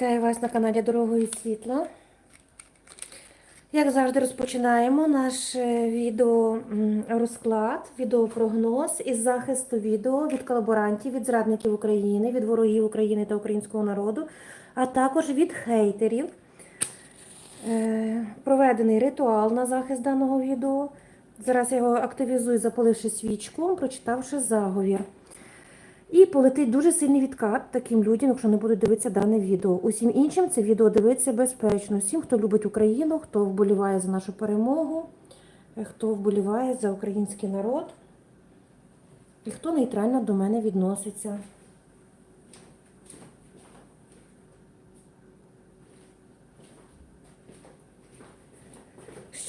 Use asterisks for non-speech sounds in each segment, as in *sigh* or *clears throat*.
Вітаю вас на каналі Дорогою Світла. Як завжди, розпочинаємо наш е, відео м, розклад, відеопрогноз із захисту відео від колаборантів, від зрадників України, від ворогів України та українського народу, а також від хейтерів. Е, Проведений ритуал на захист даного відео. Зараз я його активізую, запаливши свічку, прочитавши заговір. І полетить дуже сильний відкат таким людям, якщо не будуть дивитися дане відео. Усім іншим це відео дивиться безпечно. Всім, хто любить Україну, хто вболіває за нашу перемогу, е, хто вболіває за український народ і хто нейтрально до мене відноситься.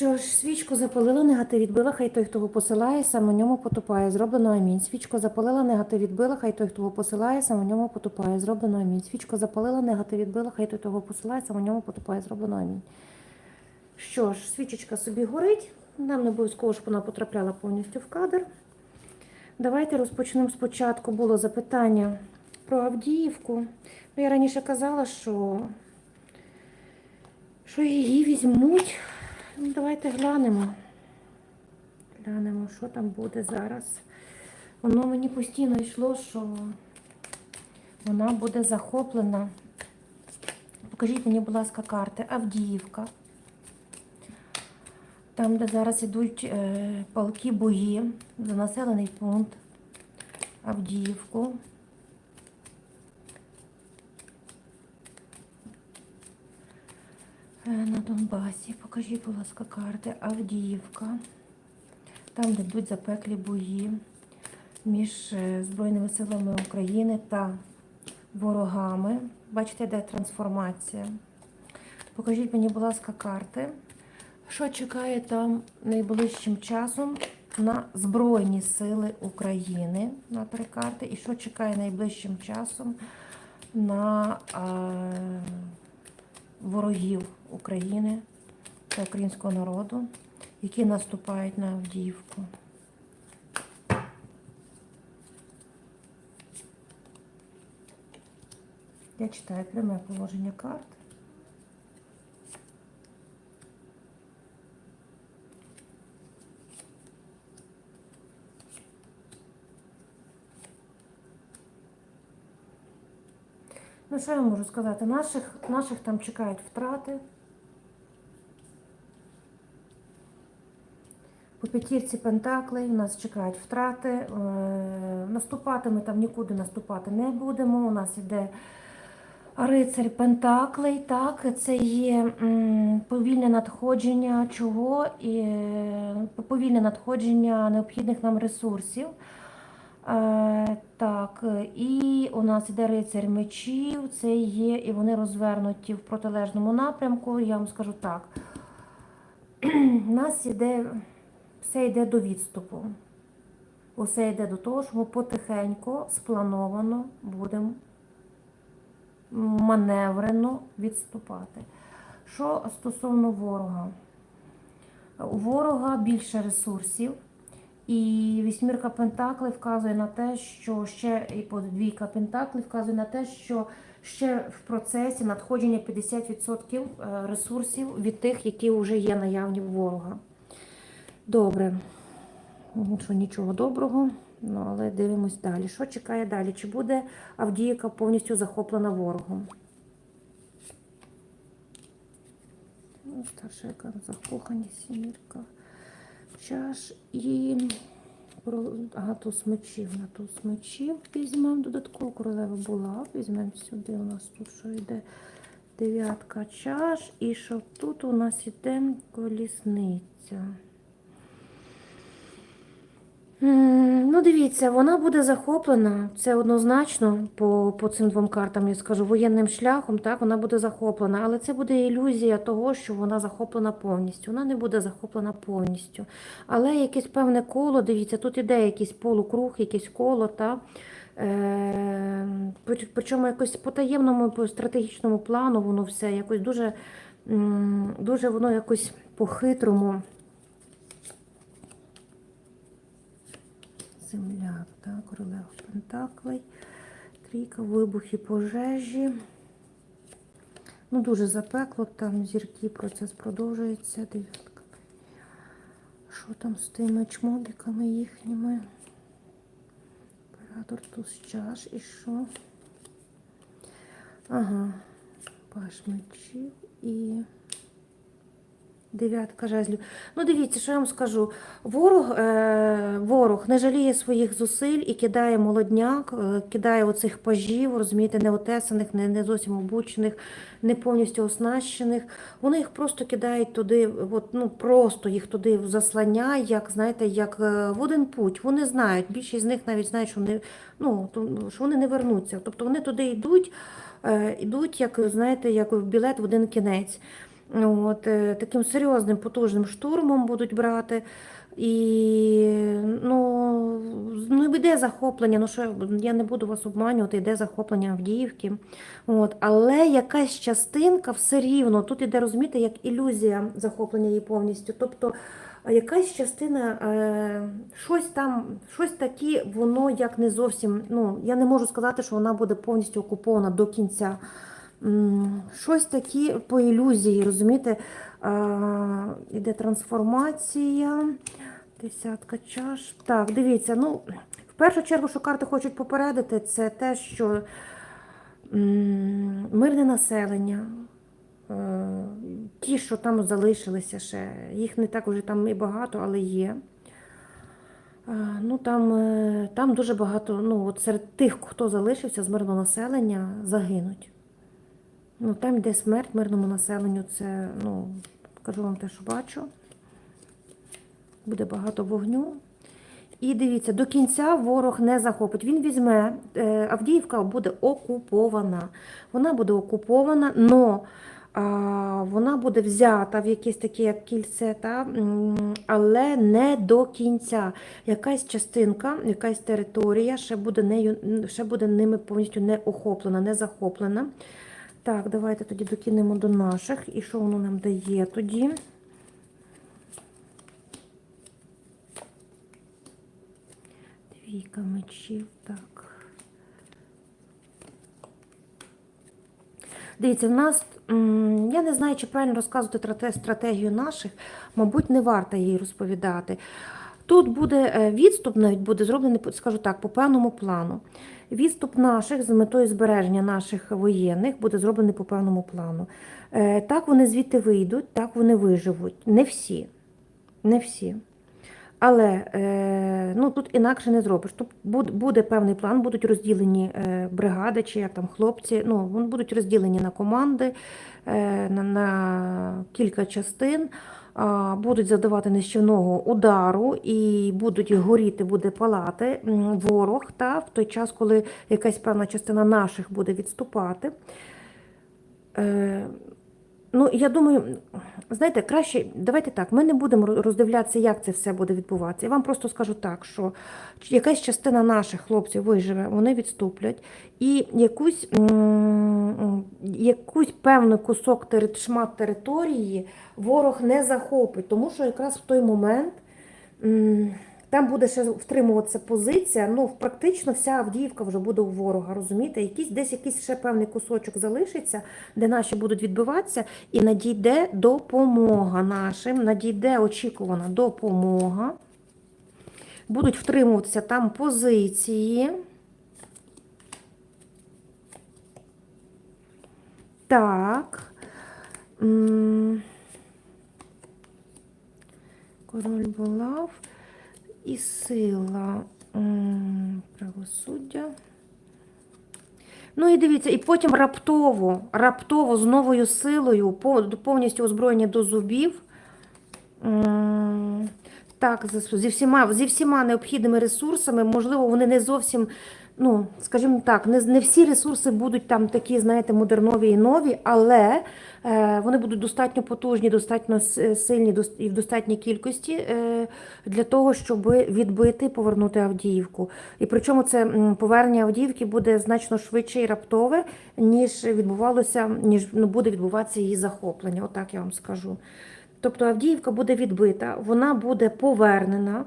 Що ж, свічку запалила, негатив відбила, хай той, хто його посилає, сам у ньому потопає. Зроблено амінь. Свічку запалила, негатив відбила, хай той, хто його посилає, сам у ньому потопає. Зроблено амінь. Свічку запалила, негатив відбила, хай той, хто його посилає, сам у ньому потопає. Зроблено амінь. Що ж, свічечка собі горить. Нам не обов'язково, щоб вона потрапляла повністю в кадр. Давайте розпочнемо спочатку. Було запитання про Авдіївку. Ну, я раніше казала, що, що її візьмуть. Ну, Давайте глянемо. Глянемо, що там буде зараз. Воно мені постійно йшло, що вона буде захоплена. Покажіть мені, будь ласка, карти. Авдіївка. Там, де зараз ідуть е, палки бої за населений пункт. Авдіївку. На Донбасі. Покажіть, будь ласка, карти. Авдіївка. Там, де йдуть запеклі бої між е, Збройними силами України та ворогами. Бачите, де трансформація. Покажіть мені, будь ласка, карти. Що чекає там найближчим часом на Збройні Сили України на три карти? І що чекає найближчим часом на е, ворогів України та українського народу, які наступають на Авдіївку? Я читаю пряме положення карт. Ну, що я можу сказати? Наших, наших там чекають втрати. По п'ятірці Пентаклей у нас чекають втрати. Е, Наступати ми там нікуди наступати не будемо. У нас іде рицарь Пентаклей. Так, це є повільне надходження чого? І, е, повільне надходження необхідних нам ресурсів. Е, так, і у нас іде рицарь мечів, це є, і вони розвернуті в протилежному напрямку. Я вам скажу так. *clears throat* У нас іде, все йде до відступу. Усе йде до того, що ми потихеньку, сплановано будемо маневрено відступати. Що стосовно ворога? У ворога більше ресурсів. І вісьмірка Пентаклей вказує на те, що ще і подвійка Пентаклей вказує на те, що ще в процесі надходження 50% ресурсів від тих, які вже є наявні в ворога. Добре. Що нічого доброго, ну але дивимось далі. Що чекає далі? Чи буде Авдіївка повністю захоплена ворогом? Ну, Старша яка закохані сімірка чаш і ага, туз мечів. На туз мечів візьмемо додатково королева була. Візьмемо сюди. У нас тут що йде дев'ятка чаш. І що тут у нас іде колісниця. Ну, дивіться, вона буде захоплена, це однозначно по, по цим двом картам, я скажу, воєнним шляхом, так, вона буде захоплена, але це буде ілюзія того, що вона захоплена повністю. Вона не буде захоплена повністю. Але якесь певне коло, дивіться, тут іде якийсь полукруг, якесь коло, та, е, причому якось по таємному, по стратегічному плану воно все, якось дуже, дуже воно якось по-хитрому. Земля, так, королева Пентаклей, трійка, вибухи, пожежі. Ну, дуже запекло, там зірки, процес продовжується. Дев'ятка. Що там з тими чмобіками їхніми? Оператор туз чаш і що? Ага. Паш мечів і дев'ятка жезлів. Ну, дивіться, що я вам скажу. Ворог, е, ворог не жаліє своїх зусиль і кидає молодняк, е, кидає оцих пажів, розумієте, неотесаних, не, не зовсім обучених, не повністю оснащених. Вони їх просто кидають туди, от, ну просто їх туди в заслання, як знаєте, як е, в один путь. Вони знають, більшість з них навіть знають, що вони, ну, що вони не вернуться. Тобто вони туди йдуть, е, йдуть, як знаєте, як білет в один кінець. От, е, таким серйозним потужним штурмом будуть брати. І ну, ну йде захоплення, ну що я не буду вас обманювати, йде захоплення Авдіївки. От, але якась частинка все рівно, тут іде розумієте, як ілюзія захоплення її повністю. Тобто якась частина, е, щось там, щось таке, воно як не зовсім. Ну, я не можу сказати, що вона буде повністю окупована до кінця. Щось таке по ілюзії, розумієте? Іде трансформація. Десятка чаш. Так, дивіться, ну, в першу чергу, що карти хочуть попередити, це те, що мирне населення, е, ті, що там залишилися ще, їх не так уже там і багато, але є. Е, Ну, там, е, там дуже багато, ну, от серед тих, хто залишився з мирного населення, загинуть. Ну, там йде смерть мирному населенню, це, ну, кажу вам те, що бачу. Буде багато вогню. І дивіться, до кінця ворог не захопить. Він візьме, е, Авдіївка буде окупована. Вона буде окупована, но а, вона буде взята в якесь таке як кільце, та, але не до кінця. Якась частинка, якась територія ще буде, нею, ще буде ними повністю не охоплена, не захоплена. Так, давайте тоді докинемо до наших. І що воно нам дає тоді? Двійка мечів, так. Дивіться, в нас, я не знаю, чи правильно розказувати стратегію наших, мабуть, не варто її розповідати. Тут буде е, відступ, навіть буде зроблений, скажу так, по певному плану. Відступ наших з метою збереження наших воєнних буде зроблений по певному плану. Е, Так вони звідти вийдуть, так вони виживуть. Не всі. Не всі. Але е, ну, тут інакше не зробиш. Тут буде певний план, будуть розділені бригади чи як там хлопці. Ну, вони будуть розділені на команди, на, на кілька частин, будуть задавати нищівного удару і будуть горіти, буде палати ворог та в той час, коли якась певна частина наших буде відступати. Ну, я думаю, знаєте, краще, давайте так, ми не будемо роздивлятися, як це все буде відбуватися. Я вам просто скажу так, що якась частина наших хлопців виживе, вони відступлять, і якусь, якусь певний кусок шмат території ворог не захопить, тому що якраз в той момент. Там буде ще втримуватися позиція, ну практично вся Авдіївка вже буде у ворога, розумієте? Якийсь, десь якийсь ще певний кусочок залишиться, де наші будуть відбиватися, і надійде допомога нашим, надійде очікувана допомога. Будуть втримуватися там позиції. Так. Король булав і сила правосуддя. Ну і дивіться, і потім раптово, раптово з новою силою, повністю озброєні до зубів. Так, зі всіма, зі всіма необхідними ресурсами, можливо, вони не зовсім, ну, скажімо так, не, не всі ресурси будуть там такі, знаєте, модернові і нові, але е, вони будуть достатньо потужні, достатньо сильні і в достатній кількості е, для того, щоб відбити повернути Авдіївку. І причому це повернення Авдіївки буде значно швидше і раптове, ніж відбувалося, ніж ну, буде відбуватися її захоплення. Отак я вам скажу. Тобто Авдіївка буде відбита, вона буде повернена.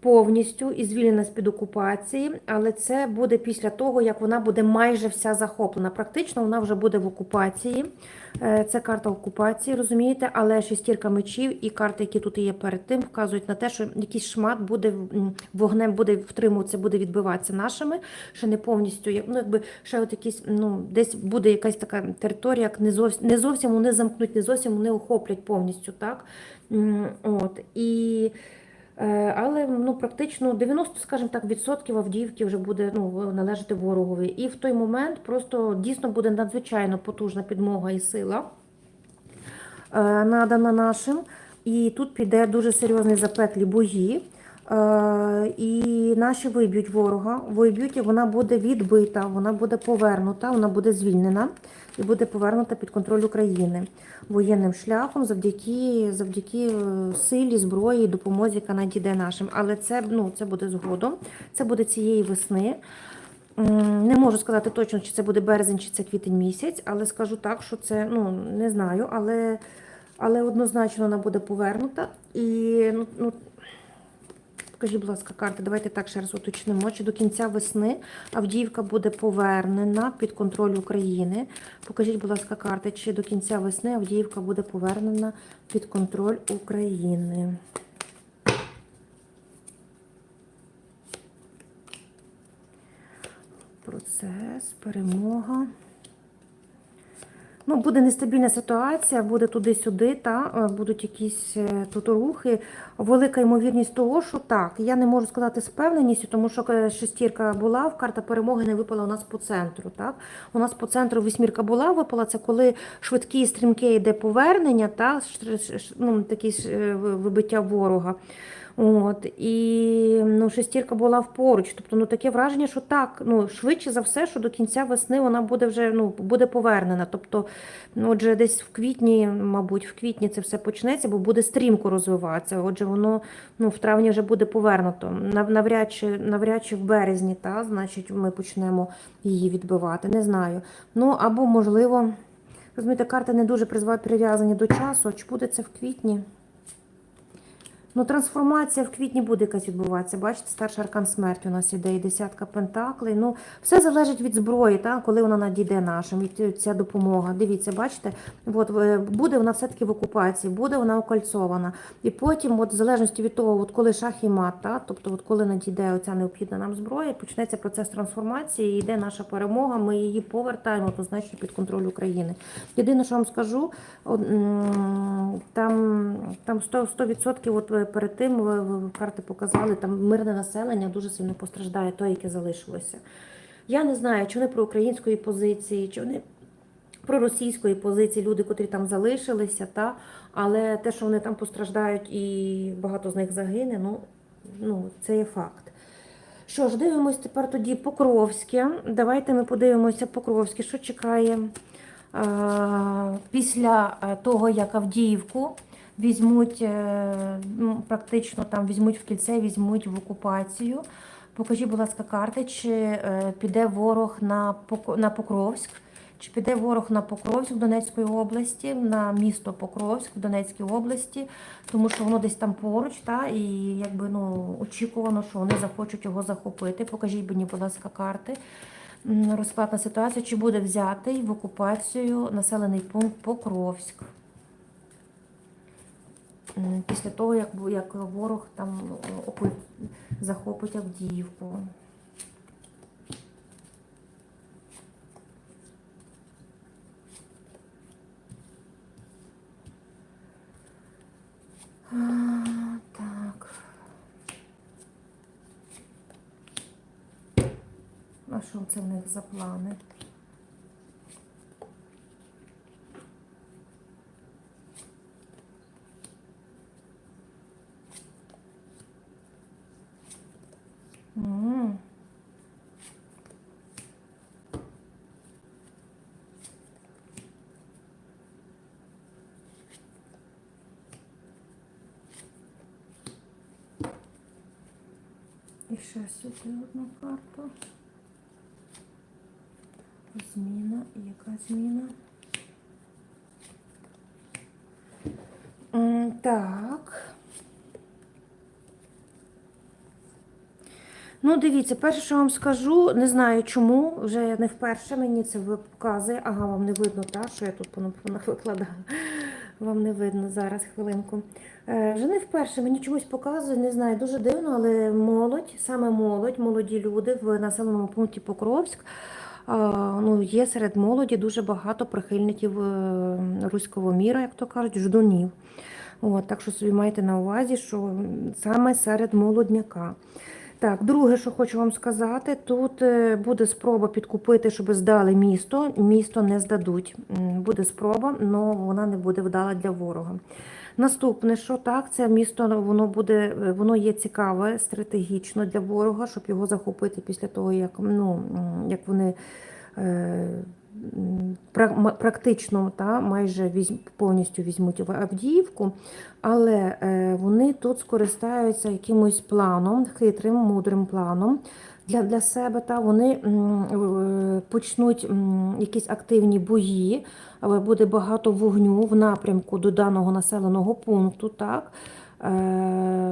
Повністю і звільнена з-під окупації, але це буде після того, як вона буде майже вся захоплена. Практично вона вже буде в окупації. Е, Це карта окупації, розумієте, але шестірка мечів і карти, які тут є перед тим, вказують на те, що якийсь шмат буде вогнем буде втримуватися, буде відбиватися нашими, ще не повністю, ну якби ще от якісь, ну десь буде якась така територія, як не зовсім не зовсім вони замкнуть, не зовсім вони охоплять повністю, так? От і. Е, Але ну практично 90, скажімо так, відсотків Авдіївки вже буде ну належати ворогові. І в той момент просто дійсно буде надзвичайно потужна підмога і сила е, надана нашим. І тут піде дуже серйозні запеклі бої. Е, І наші виб'ють ворога, виб'ють, і вона буде відбита, вона буде повернута, вона буде звільнена і буде повернута під контроль України воєнним шляхом завдяки, завдяки е, силі, зброї допомозі, яка надійде нашим. Але це, ну, це буде згодом, це буде цієї весни. Не можу сказати точно, чи це буде березень, чи це квітень місяць, але скажу так, що це ну не знаю, але, але однозначно вона буде повернута. І ну, ну Скажіть, будь ласка, карти, давайте так ще раз уточнимо. Чи до кінця весни Авдіївка буде повернена під контроль України? Покажіть, будь ласка, карти, чи до кінця весни Авдіївка буде повернена під контроль України? Процес, перемога. Ну, буде нестабільна ситуація, буде туди-сюди, та е, будуть якісь е, тут рухи. Велика ймовірність того, що так. Я не можу сказати з певненістю, тому що е, шестірка була, в карта перемоги не випала у нас по центру. Так? У нас по центру вісьмірка була, випала це коли швидке і стрімке йде повернення, та, ну, такі вибиття ворога. От, і ну, шестірка була поруч. Тобто ну, таке враження, що так, ну, швидше за все, що до кінця весни вона буде вже ну, буде повернена. Тобто, ну, отже, десь в квітні, мабуть, в квітні це все почнеться, бо буде стрімко розвиватися. Отже, воно ну, в травні вже буде повернуто. Навряд чи, навряд чи в березні, та, значить, ми почнемо її відбивати. Не знаю. Ну, або, можливо, розумієте, карти не дуже прив'язані до часу. Чи буде це в квітні? Ну, трансформація в квітні буде якась відбуватися. Бачите, старший аркан смерті у нас іде і десятка пентаклей. Ну, все залежить від зброї, та, коли вона надійде нашим, від ця допомога. Дивіться, бачите, от, е, буде вона все-таки в окупації, буде вона окольцована. І потім, от, в залежності від того, от, коли шах і мат, та, тобто от, коли надійде оця необхідна нам зброя, почнеться процес трансформації, і йде наша перемога, ми її повертаємо однозначно під контроль України. Єдине, що вам скажу, там, там 100%, 100% от е, перед тим ви карти показали, там мирне населення дуже сильно постраждає, то, яке залишилося. Я не знаю, чи вони про української позиції, чи вони про російської позиції, люди, котрі там залишилися, та, але те, що вони там постраждають і багато з них загине, ну, ну це є факт. Що ж, дивимось тепер тоді Покровське. Давайте ми подивимося Покровське, що чекає е, після е, того, як Авдіївку візьмуть е, ну, практично там візьмуть в кільце, візьмуть в окупацію. Покажіть, будь ласка, карти, чи е, піде ворог на, на Покровськ, чи піде ворог на Покровськ Донецької області, на місто Покровськ в Донецькій області, тому що воно десь там поруч, та, і якби ну, очікувано, що вони захочуть його захопити. Покажіть мені, будь ласка, карти. Розкладна ситуація, чи буде взятий в окупацію населений пункт Покровськ. М, Після того, як, як ворог там о, захопить Авдіївку. Так. А що це в них за плани? М. І ще сюди одну карту. Зміна. Яка зміна? Так. Ну, дивіться, перше, що вам скажу, не знаю чому, вже не вперше мені це показує. Ага, вам не видно, так, що я тут пона- Вам не видно зараз, хвилинку. Е, вже не вперше мені чомусь показує, не знаю, дуже дивно, але молодь, саме молодь, молоді люди в населеному пункті Покровськ. а, Ну, є серед молоді дуже багато прихильників е, руського міра, як то кажуть, ждунів. От, так що собі майте на увазі, що саме серед молодняка. Так, друге, що хочу вам сказати, тут е, буде спроба підкупити, щоб здали місто. Місто не здадуть. Буде спроба, але вона не буде вдала для ворога. Наступне, що так, це місто воно буде, е, воно є цікаве стратегічно для ворога, щоб його захопити після того, як ну як вони. Практично та майже повністю візьмуть Авдіївку, але е, вони тут скористаються якимось планом, хитрим, мудрим планом для, для себе. Та вони почнуть якісь активні бої, але буде багато вогню в напрямку до даного населеного пункту. так. Е,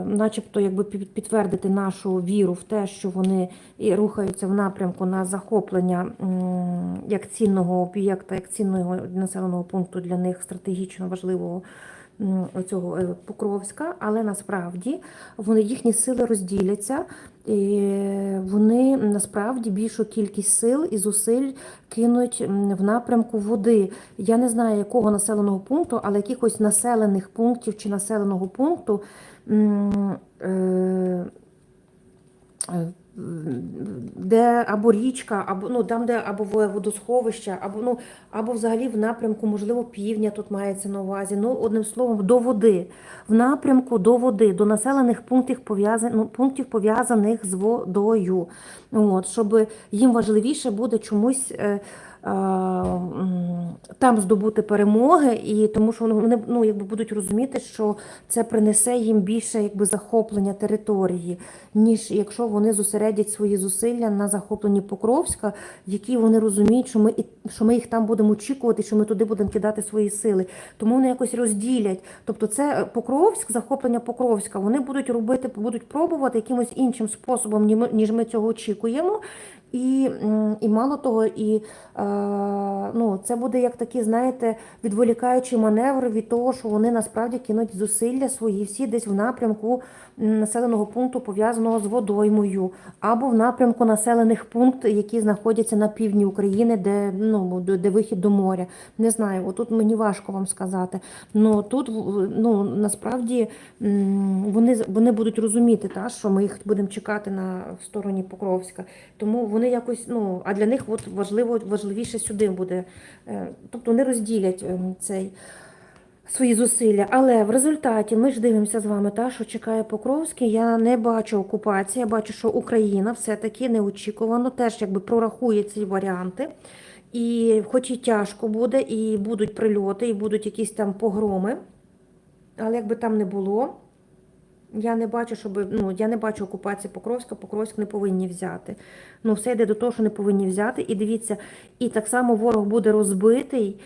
начебто якби під- підтвердити нашу віру в те, що вони і рухаються в напрямку на захоплення як цінного об'єкта, як цінного населеного пункту для них стратегічно важливого оцього е, Покровська, але насправді вони їхні сили розділяться, і вони насправді більшу кількість сил і зусиль кинуть в напрямку води. Я не знаю, якого населеного пункту, але якихось населених пунктів чи населеного пункту. е, е, де або річка, або ну там, де або водосховище, або ну або взагалі в напрямку, можливо, півдня тут мається на увазі. Ну, одним словом, до води, в напрямку до води, до населених пунктів пов'язаних ну, пунктів пов'язаних з водою. От, щоб їм важливіше буде чомусь. Е, там здобути перемоги, і тому що вони ну, якби будуть розуміти, що це принесе їм більше якби захоплення території, ніж якщо вони зосередять свої зусилля на захопленні Покровська, які вони розуміють, що ми що ми їх там будемо очікувати, що ми туди будемо кидати свої сили. Тому вони якось розділять. Тобто, це Покровськ, захоплення Покровська, вони будуть робити, будуть пробувати якимось іншим способом, ні ніж ми цього очікуємо. І, і мало того, і е, ну, це буде як такі, знаєте, відволікаючий маневр від того, що вони насправді кинуть зусилля свої всі десь в напрямку населеного пункту, пов'язаного з водоймою, або в напрямку населених пунктів, які знаходяться на півдні України, де, ну, де вихід до моря. Не знаю, отут мені важко вам сказати. Ну тут ну, насправді вони, вони будуть розуміти, та, що ми їх будемо чекати на стороні Покровська. Тому вони якось, ну, а для них от важливо, важливіше сюди буде. Е, Тобто вони розділять ем, цей свої зусилля. Але в результаті ми ж дивимося з вами, та, що чекає Покровський. Я не бачу окупації, я бачу, що Україна все-таки неочікувано теж якби прорахує ці варіанти. І хоч і тяжко буде, і будуть прильоти, і будуть якісь там погроми, але якби там не було, я не бачу, щоб ну я не бачу окупації Покровська, Покровськ не повинні взяти. Ну, все йде до того, що не повинні взяти. І дивіться, і так само ворог буде розбитий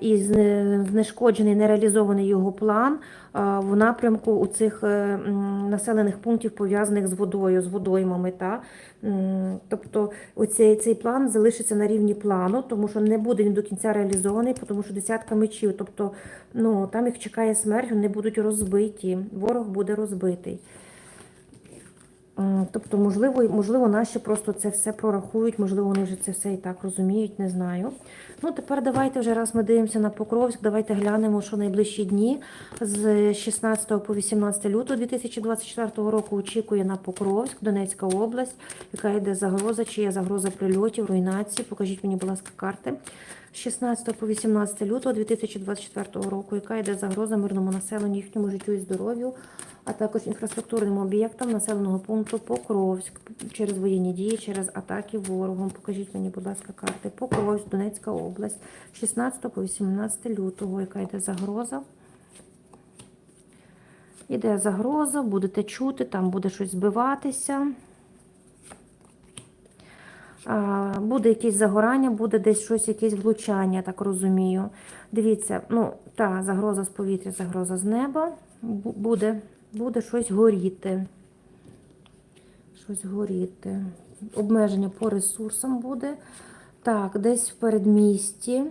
і зне- знешкоджений, нереалізований його план в напрямку у цих е, населених пунктів, пов'язаних з водою, з водоймами. Та? Тобто оцей цей план залишиться на рівні плану, тому що не буде він до кінця реалізований, тому що десятка мечів. Тобто ну, там їх чекає смерть, вони будуть розбиті, ворог буде розбитий. М, Тобто, можливо, можливо, наші просто це все прорахують, можливо, вони вже це все і так розуміють, не знаю. Ну, тепер давайте вже раз ми дивимося на Покровськ, давайте глянемо, що найближчі дні з 16 по 18 лютого 2024 року очікує на Покровськ, Донецька область, яка йде загроза, чи є загроза прильотів, руйнації. Покажіть мені, будь ласка, карти. З 16 по 18 лютого 2024 року, яка йде загроза мирному населенню, їхньому життю і здоров'ю, а також інфраструктурним об'єктам населеного пункту Покровськ через воєнні дії, через атаки ворогом. Покажіть мені, будь ласка, карти. Покровськ, Донецька область, 16 по 18 лютого, яка йде загроза. Іде загроза, будете чути, там буде щось збиватися. Буде якесь загорання, буде десь щось, якесь влучання, так розумію. Дивіться, ну, та загроза з повітря, загроза з неба. Буде, буде щось горіти. щось горіти. Обмеження по ресурсам буде. Так, десь в передмісті.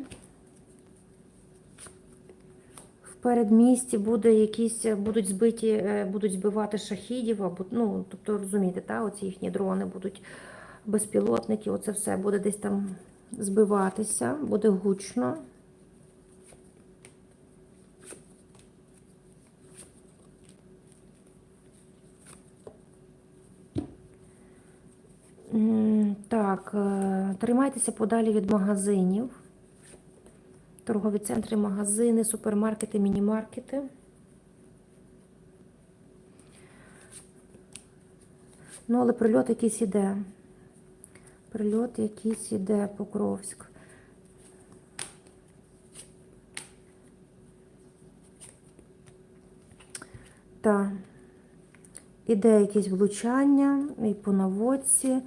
В передмісті буде якісь, будуть збиті, е, будуть збивати шахідів, або, ну, тобто, розумієте, та, оці їхні дрони будуть безпілотники, оце все буде десь там збиватися, буде гучно. Так, е, тримайтеся подалі від магазинів. Торгові центри, магазини, супермаркети, мінімаркети. Ну, але прильот якийсь іде. Прильот якийсь іде, Покровськ. Так. Іде якесь влучання і по наводці.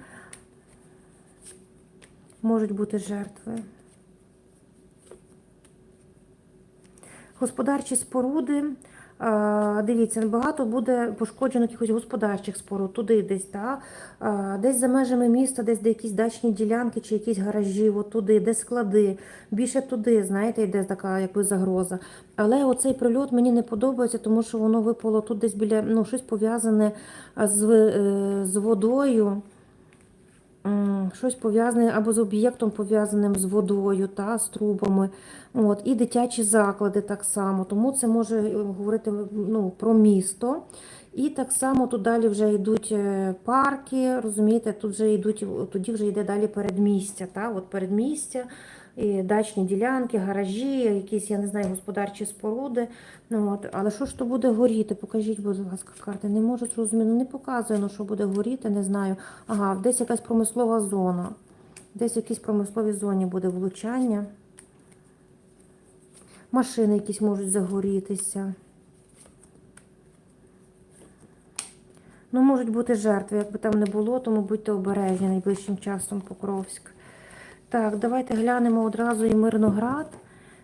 Можуть бути жертви. Господарчі споруди. Дивіться, багато буде пошкоджено якихось господарчих споруд, туди десь, та? десь за межами міста, десь де якісь дачні ділянки чи якісь гаражі, от туди, де склади. Більше туди, знаєте, йде така якби загроза. Але оцей прильот мені не подобається, тому що воно випало тут десь біля ну, щось пов'язане з, е, з водою. Щось пов'язане або з об'єктом пов'язаним з водою, та, з трубами. От, і дитячі заклади так само. Тому це може е, говорити ну, про місто. І так само тут далі вже йдуть е, парки, розумієте, тут вже йдуть, тоді вже йде далі передмістя. Та? От передмістя, і дачні ділянки, гаражі, якісь, я не знаю, господарчі споруди. Ну, от. Але що ж то буде горіти? Покажіть, будь ласка, карти. Не можу зрозуміти. Ну, не показує, ну, що буде горіти, не знаю. Ага, десь якась промислова зона. Десь в якійсь промисловій зоні буде влучання. Машини якісь можуть загорітися. Ну, можуть бути жертви. Якби там не було, тому будьте обережні найближчим часом Покровськ. Так, давайте глянемо одразу і Мирноград.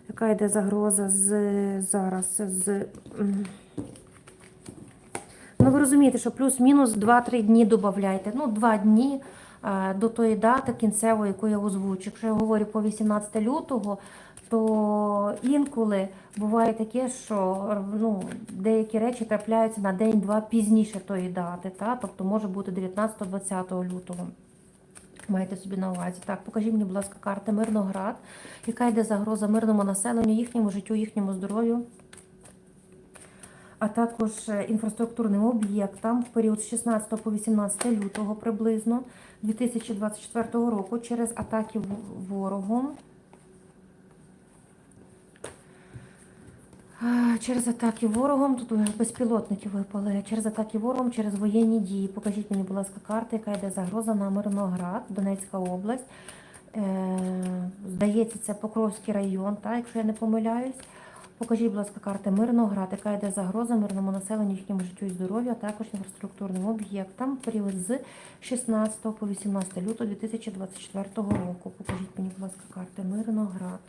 Яка йде загроза з зараз з. Ну, ви розумієте, що плюс-мінус 2-3 дні додавайте. Ну, 2 дні е, до тої дати кінцевої, яку я озвучу. Якщо я говорю по 18 лютого, то інколи буває таке, що ну, деякі речі трапляються на день-два пізніше тої дати. Та? Тобто може бути 19-20 лютого. Маєте собі на увазі. Так, покажіть мені, будь ласка, карти Мирноград, яка йде загроза мирному населенню, їхньому життю, їхньому здоров'ю, а також е, інфраструктурним об'єктам в період з 16 по 18 лютого приблизно 2024 року через атаки ворогом. Через атаки ворогом, тут безпілотники випали, через атаки ворогом, через воєнні дії. Покажіть мені, будь ласка, карти, яка йде загроза на Мирноград, Донецька область. Е, здається, це Покровський район, так, якщо я не помиляюсь. Покажіть, будь ласка, карти Мирноград, яка йде загроза мирному населенню, їхньому життю і здоров'ю, а також інфраструктурним об'єктам період з 16 по 18 лютого 2024 року. Покажіть мені, будь ласка, карти Мирноград.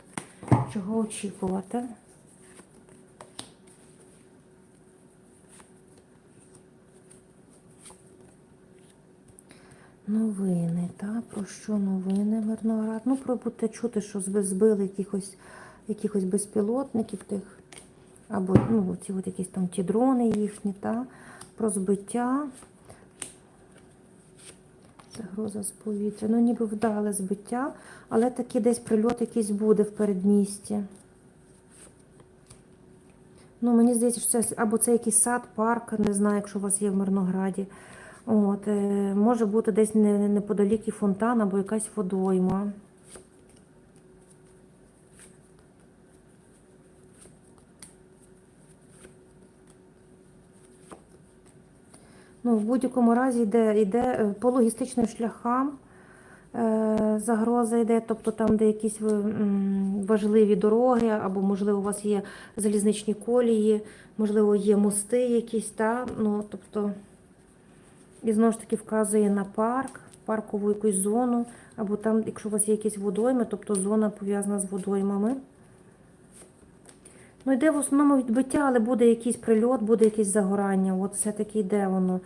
Чого очікувати? Новини, та про що новини Мирноград? Ну, про будете чути, що зби- збили якихось, якихось безпілотників тих, або ну, ці от якісь там ті дрони їхні, та, про збиття. Загроза з повітря. Ну, ніби вдале збиття, але таки десь прильот якийсь буде в передмісті. Ну, мені здається, що це або це якийсь сад, парк, не знаю, якщо у вас є в Мирнограді. От, е, може бути десь неподалік і фонтан або якась водойма. Ну, в будь-якому разі йде, йде е, по логістичним шляхам. е, Загроза йде, тобто там, де якісь важливі дороги, або, можливо, у вас є залізничні колії, можливо, є мости якісь, та? ну, тобто, і знову ж таки вказує на парк, паркову якусь зону, або там, якщо у вас є якісь водойми, тобто зона пов'язана з водоймами. Ну, йде в основному відбиття, але буде якийсь прильот, буде якесь загорання. От все-таки йде воно.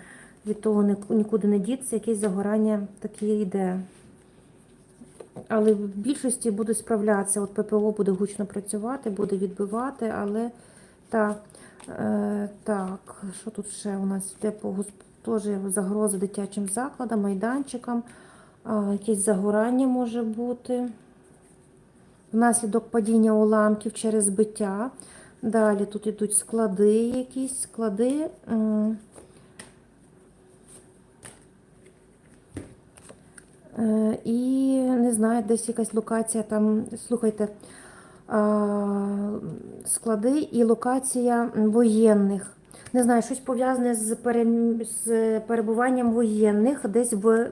від того нікуди не діться, якесь загорання таке йде. Але в більшості буде справлятися. От ППО буде гучно працювати, буде відбивати, але так, е, так, що тут ще у нас йде по госп- теж загроза дитячим закладам, майданчикам, якесь загорання може бути. Внаслідок падіння уламків через збиття. Далі тут йдуть склади якісь, склади. Е, І не знаю, десь якась локація там, слухайте, склади і локація воєнних. Не знаю, щось пов'язане з, з перебуванням воєнних десь в,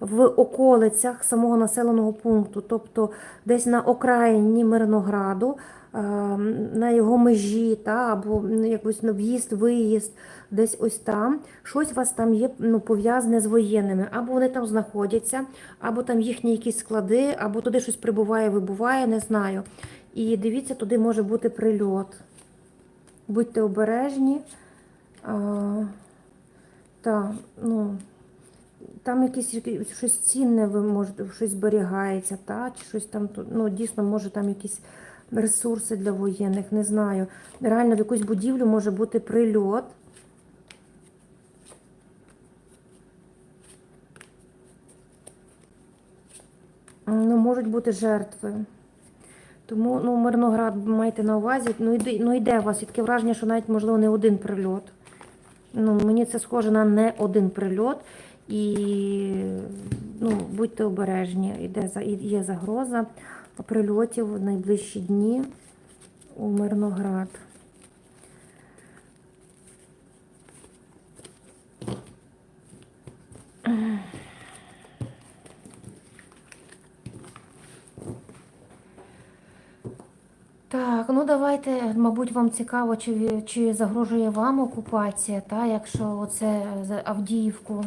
в околицях самого населеного пункту, тобто десь на окраїні Мирнограду, на його межі, та, або ну, якось на в'їзд, виїзд, десь ось там. Щось у вас там є ну, пов'язане з воєнними. Або вони там знаходяться, або там їхні якісь склади, або туди щось прибуває, вибуває, не знаю. І дивіться, туди може бути прильот. Будьте обережні. А, та, ну, там якісь щось цінне, ви можете, щось зберігається, та, чи щось там ну, дійсно, може там якісь ресурси для воєнних, не знаю. Реально в якусь будівлю може бути прильот. Ну, можуть бути жертви. Тому ну, Мирноград майте на увазі. Ну, йде, ну йде у вас і таке враження, що навіть, можливо, не один прильот. Ну, мені це схоже на не один прильот. І ну, будьте обережні, йде, є загроза прильотів в найближчі дні у Мирноград. Так, ну давайте, мабуть, вам цікаво, чи, чи загрожує вам окупація, та, якщо за Авдіївку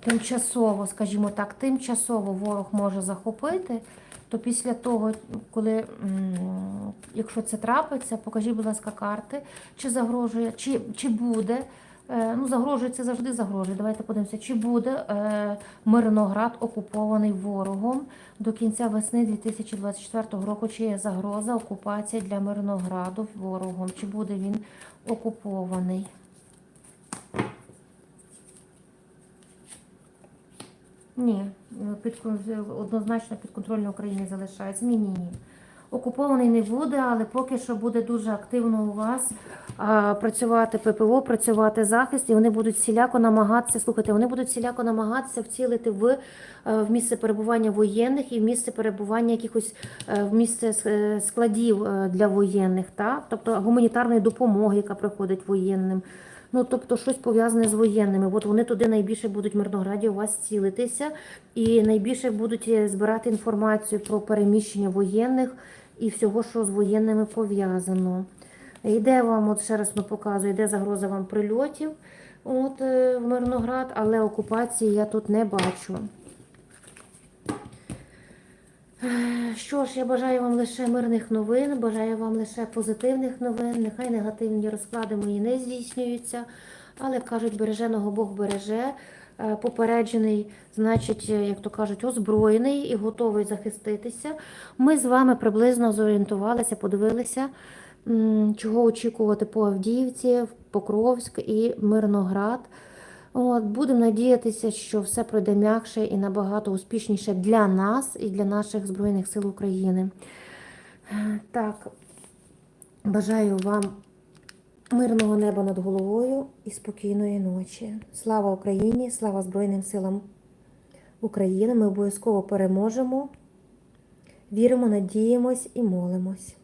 тимчасово, скажімо так, тимчасово ворог може захопити, то після того, коли, якщо це трапиться, покажіть, будь ласка, карти, чи загрожує, чи, чи буде. Е, Ну, загрожує це завжди загрожує. Давайте подивимося, чи буде е, Мирноград окупований ворогом до кінця весни 2024 року. Чи є загроза окупації для Мирнограду ворогом? Чи буде він окупований? Ні, під, кон- однозначно підконтрольній Україні залишається. Ні, ні, ні. Окупований не буде, але поки що буде дуже активно у вас а, працювати ППО, працювати захист, і вони будуть всіляко намагатися, слухайте, вони будуть всіляко намагатися вцілити в, е, в місце перебування воєнних і в місце перебування якихось е, в місце е, складів для воєнних, та? тобто гуманітарної допомоги, яка приходить воєнним. Ну, тобто щось пов'язане з воєнними. От вони туди найбільше будуть в Мирнограді у вас цілитися і найбільше будуть збирати інформацію про переміщення воєнних і всього, що з воєнними пов'язано. Йде вам, от ще раз ну, показую, йде загроза вам прильотів от, е, в Мирноград, але окупації я тут не бачу. Що ж, я бажаю вам лише мирних новин, бажаю вам лише позитивних новин. Нехай негативні розклади мої не здійснюються. Але кажуть, береженого Бог береже. Е, Попереджений, значить, е, як то кажуть, озброєний і готовий захиститися. Ми з вами приблизно зорієнтувалися, подивилися, чого очікувати по Авдіївці, Покровськ і Мирноград. От, будемо надіятися, що все пройде м'якше і набагато успішніше для нас і для наших Збройних сил України. Е, Так, бажаю вам мирного неба над головою і спокійної ночі. Слава Україні! Слава Збройним силам України! Ми обов'язково переможемо. Віримо, надіємось і молимось.